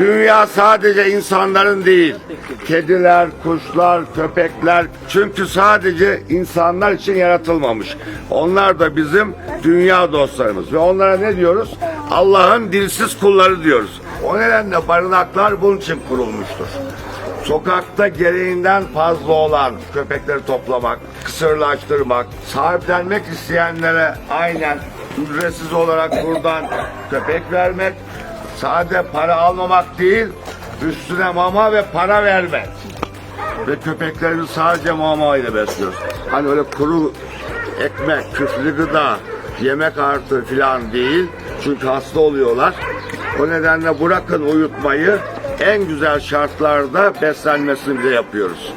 Dünya sadece insanların değil. Kediler, kuşlar, köpekler. Çünkü sadece insanlar için yaratılmamış. Onlar da bizim dünya dostlarımız. Ve onlara ne diyoruz? Allah'ın dilsiz kulları diyoruz. O nedenle barınaklar bunun için kurulmuştur. Sokakta gereğinden fazla olan köpekleri toplamak, kısırlaştırmak, sahiplenmek isteyenlere aynen ücretsiz olarak buradan köpek vermek, sade para almamak değil, üstüne mama ve para vermek. Ve köpeklerimizi sadece mama ile besliyoruz. Hani öyle kuru ekmek, küflü gıda, yemek artı filan değil. Çünkü hasta oluyorlar. O nedenle bırakın uyutmayı en güzel şartlarda beslenmesini bile yapıyoruz.